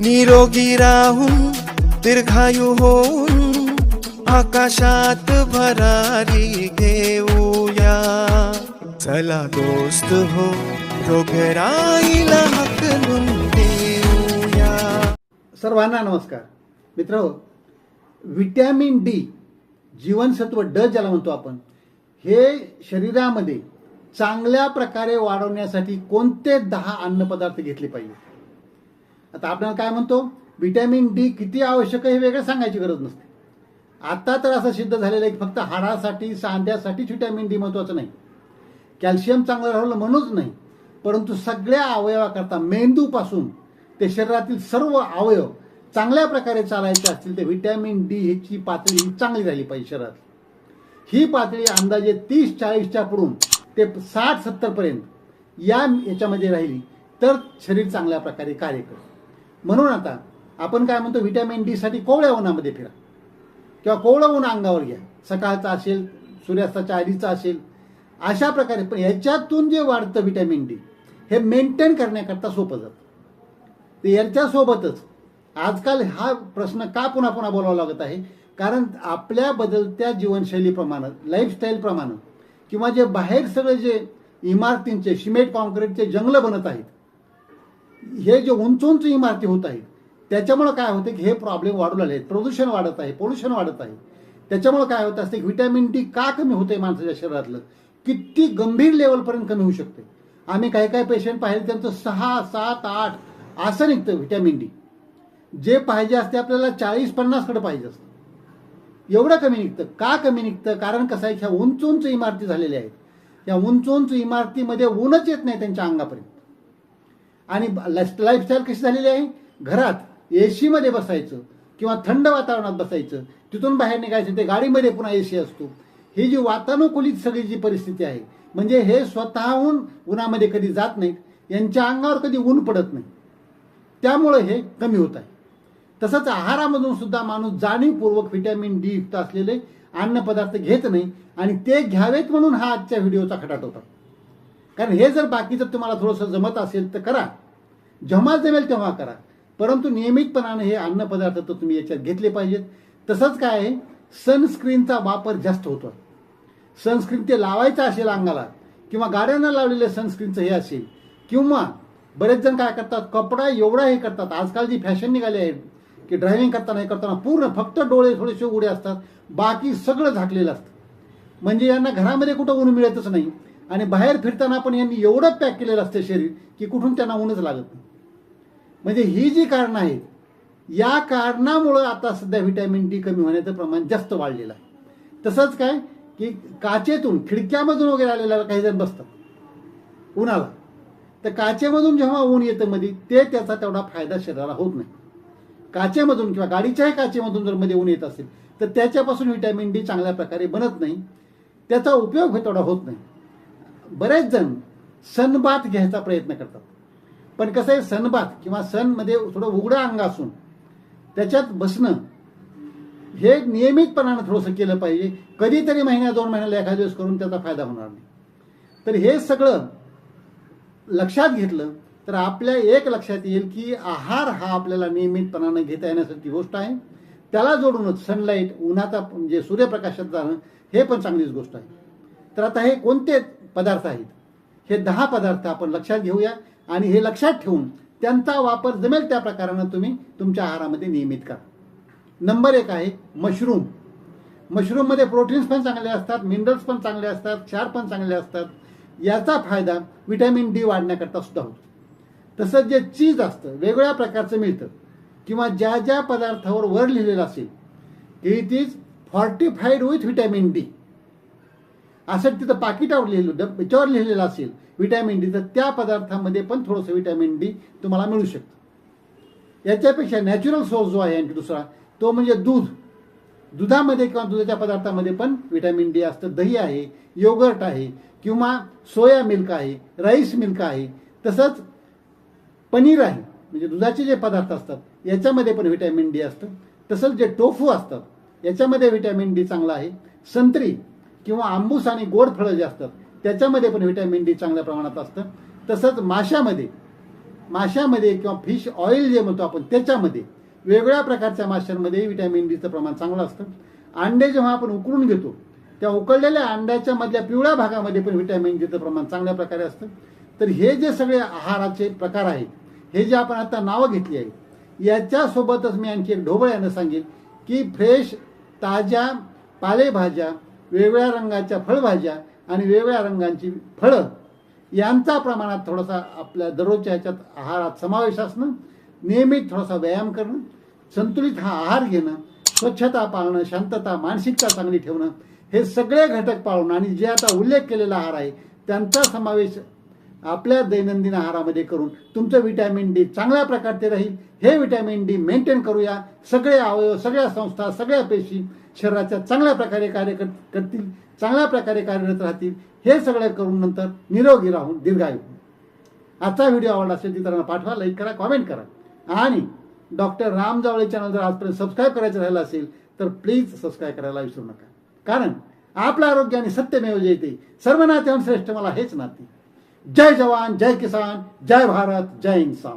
निरोगी राहून दीर्घायू होऊन आकाशात भरारी घेऊया. चला दोस्त हो रोगराईला हकलून देऊया. सर्वांना नमस्कार. मित्र विटॅमिन डी जीवनसत्व ड ज्याला म्हणतो आपण हे शरीरामध्ये चांगल्या प्रकारे वाढवण्यासाठी कोणते दहा अन्नपदार्थ घेतले पाहिजे आता आपल्याला काय म्हणतो? व्हिटॅमिन डी किती आवश्यक आहे हे वेगळं सांगायची गरज नसते. आता तर असं सिद्ध झालेलं आहे की फक्त हाडासाठी सांध्यासाठीच व्हिटॅमिन डी महत्वाचं नाही. कॅल्शियम चांगलं राहिलं म्हणूनच नाही. परंतु सगळ्या अवयवाकरता मेंदूपासून ते शरीरातील सर्व अवयव चांगल्या प्रकारे चालायचे असतील तर व्हिटॅमिन डी ह्याची पातळी चांगली झाली पाहिजे शरीरात. ही पातळी अंदाजे तीस चाळीसच्या पुढून ते साठ सत्तरपर्यंत या याच्यामध्ये राहिली तर शरीर चांगल्या प्रकारे कार्य करतं. म्हणून आता आपण काय म्हणतो व्हिटॅमिन डी साठी कोवळ्या उन्हामध्ये फिरा. किंवा कोवळं ऊन अंगावर घ्या. सकाळचा असेल सूर्यास्ताच्या आधीचा असेल अशा प्रकारे. पण याच्यातून जे वाढतं व्हिटॅमिन डी हे मेंटेन करण्याकरता सोपं जातं. तर याच्यासोबतच आजकाल हा प्रश्न का पुन्हा पुन्हा बोलावा लागत आहे? कारण आपल्या बदलत्या जीवनशैलीप्रमाणे लाईफस्टाईलप्रमाणे किंवा जे बाहेर सगळे जे इमारतींचे सिमेंट कॉन्क्रीटचे जंगलं बनत आहेत हे जे उंच उंच इमारती होत आहेत त्याच्यामुळं काय होते की हे प्रॉब्लेम वाढू लागले आहेत. प्रदूषण वाढत आहे पोल्युशन वाढत आहे. त्याच्यामुळं काय होत असते व्हिटॅमिन डी का कमी होते माणसाच्या शरीरातलं? किती गंभीर लेवलपर्यंत कमी होऊ शकते? आम्ही काही काही पेशंट पाहिले त्यांचं सहा सात आठ असं निघतं व्हिटॅमिन डी जे पाहिजे असते आपल्याला चाळीस पन्नासकडे पाहिजे असतं. एवढं कमी निघतं. का कमी निघतं? कारण कसं आहे ह्या उंच उंच इमारती झालेल्या आहेत. या उंच उंच इमारतीमध्ये ऊनच येत नाही त्यांच्या अंगापर्यंत. आणि लाईफस्टाईल कशी झालेली आहे? घरात ए सीमध्ये बसायचं किंवा थंड वातावरणात बसायचं. तिथून बाहेर निघायचं ते गाडीमध्ये पुन्हा एसी असतो. ही जी वातानुकूलित सगळी जी परिस्थिती आहे म्हणजे हे स्वतःहून उन्हामध्ये कधी जात नाहीत यांच्या अंगावर कधी ऊन पडत नाही. त्यामुळं हे कमी होत आहे. तसंच आहारामधून सुद्धा माणूस जाणीवपूर्वक व्हिटॅमिन डी युक्त असलेले अन्नपदार्थ घेत नाही आणि ते घ्यावेत म्हणून हा आजच्या व्हिडिओचा खटाट होता कारण हे जर बाकीचं तुम्हाला थोडंसं जमत असेल तर करा. जेव्हा जमेल तेव्हा करा. परंतु नियमितपणाने हे अन्नपदार्थ तर तुम्ही याच्यात घेतले पाहिजेत. तसंच काय आहे? सनस्क्रीनचा वापर जास्त होतो. सनस्क्रीन ते लावायचं असेल अंगाला किंवा गाड्यांना लावलेलं सनस्क्रीनचं हे असेल किंवा बरेच जण काय करतात? कपडा एवढा हे करतात. आजकाल जी फॅशन निघाली आहे की ड्रायव्हिंग करताना हे करताना पूर्ण फक्त डोळे थोडेसे उघडे असतात. बाकी सगळं झाकलेलं असतं. म्हणजे यांना घरामध्ये कुठं ऊन मिळतच नाही. आणि बाहेर फिरताना पण यांनी एवढं पॅक केलेलं असतं शरीर की कुठून त्यांना ऊनच लागत नाही. म्हणजे ही जी कारणं आहेत या कारणामुळं आता सध्या व्हिटॅमिन डी कमी होण्याचं प्रमाण जास्त वाढलेलं आहे. तसंच काय की काचेतून खिडक्यामधून वगैरे आलेल्या काही जण बसतात. उन्हाला. तर काचेमधून जेव्हा ऊन येतं मध्ये ते त्याचा तेवढा फायदा शरीराला होत नाही. काचेमधून किंवा गाडीच्याही काचेमधून जर मध्ये ऊन येत असेल तर त्याच्यापासून व्हिटॅमिन डी चांगल्या प्रकारे बनत नाही. त्याचा उपयोग तेवढा होत नाही. बरेच जण सनबात घ्यायचा प्रयत्न करतात. पण कसं आहे सनबात किंवा सनमध्ये थोडं उघडं अंग असून त्याच्यात बसणं हे नियमितपणानं थोडंसं केलं पाहिजे. कधीतरी महिन्या दोन महिन्याला एखाद्या दिवस करून त्याचा फायदा होणार नाही. तर हे सगळं लक्षात घेतलं तर आपल्या एक लक्षात येईल की आहार हा आपल्याला नियमितपणानं घेता येण्यासारखी गोष्ट आहे. त्याला जोडूनच सनलाईट उन्हाचा म्हणजे सूर्यप्रकाशात जाणं हे पण चांगलीच गोष्ट आहे. तर आता हे कोणते पदार्थ आहेत. हे दहा पदार्थ आपण लक्षात घेऊया आणि हे लक्षात ठेवून त्यांचा वापर जमेल त्या प्रकारानं तुम्ही तुमच्या आहारामध्ये नियमित करा. नंबर एक आहे मशरूम. मशरूममध्ये प्रोटीन्स पण चांगले असतात मिनरल्स पण चांगले असतात क्षार पण चांगले असतात. याचा फायदा व्हिटॅमिन डी वाढण्याकरता सुद्धा होतो. तसंच जे चीज असतं वेगवेगळ्या प्रकारचं मिळतं किंवा ज्या ज्या पदार्थावर वर लिहिलेलं असेल की it is fortified with vitamin D. असं तिथं पाकिटावर लिहिलं याच्यावर लिहिलेलं असेल. व्हिटॅमिन डी तर त्या पदार्थामध्ये पण थोडंसं व्हिटॅमिन डी तुम्हाला मिळू शकतं. याच्यापेक्षा नॅचरल सोर्स जो आहे आणखी दुसरा तो म्हणजे दूध. दुधामध्ये किंवा दुधाच्या पदार्थामध्ये पण व्हिटॅमिन डी असतं. दही आहे योगर्ट आहे किंवा सोया मिल्क आहे राईस मिल्क आहे. तसंच पनीर आहे. म्हणजे दुधाचे जे पदार्थ असतात याच्यामध्ये पण व्हिटॅमिन डी असतं. तसंच जे टोफू असतात याच्यामध्ये व्हिटॅमिन डी चांगला आहे. संत्री किंवा आंबूस आणि गोड फळं जे असतात त्याच्यामध्ये पण व्हिटॅमिन डी चांगल्या प्रमाणात असतं. तसंच माशामध्ये माशामध्ये किंवा फिश ऑइल जे म्हणतो आपण त्याच्यामध्ये वेगवेगळ्या प्रकारच्या माशांमध्ये व्हिटॅमिन डीचं प्रमाण चांगलं असतं. अंडे जेव्हा आपण उकळून घेतो त्या उकळलेल्या अंड्याच्या मधल्या पिवळ्या भागामध्ये पण व्हिटॅमिन डीचं प्रमाण चांगल्या प्रकारे असतं. तर हे जे सगळे आहाराचे प्रकार आहेत हे जे आपण आता नावं घेतली आहेत याच्यासोबतच मी आणखी एक ढोबळ यानं सांगेन की फ्रेश ताज्या पालेभाज्या वेगवेगळ्या रंगाच्या फळभाज्या आणि वेगवेगळ्या रंगांची फळं यांचा प्रमाणात थोडासा आपल्या दररोजच्या ह्याच्यात आहारात समावेश असणं नियमित थोडासा व्यायाम करणं संतुलित हा आहार घेणं स्वच्छता पाळणं शांतता मानसिकता चांगली ठेवणं हे सगळे घटक पाळून आणि जे आता उल्लेख केलेला आहार आहे त्यांचा समावेश आपल्या दैनंदिन आहारामध्ये करून तुमचं विटॅमिन डी चांगल्या प्रकारचे राहील. हे विटॅमिन डी मेंटेन करूया. सगळे अवयव सगळ्या संस्था सगळ्या पेशी शरीराच्या चांगल्या प्रकारे कार्य कर- करतील चांगल्या प्रकारे कार्यरत राहतील हे सगळं करून नंतर निरोगी राहून दीर्घायू. आजचा व्हिडिओ आवडला असेल इतरांना पाठवा लाईक करा कॉमेंट करा. आणि डॉक्टर राम जावळे चॅनल जर आजपर्यंत सबस्क्राईब करायचं राहिलं असेल तर प्लीज सबस्क्राईब करायला विसरू नका. कारण आपलं आरोग्य आणि सत्यमेव जयते सर्व नात्याहून श्रेष्ठ मला हेच नाते. जय जवान जय किसान जय भारत जय इन्सान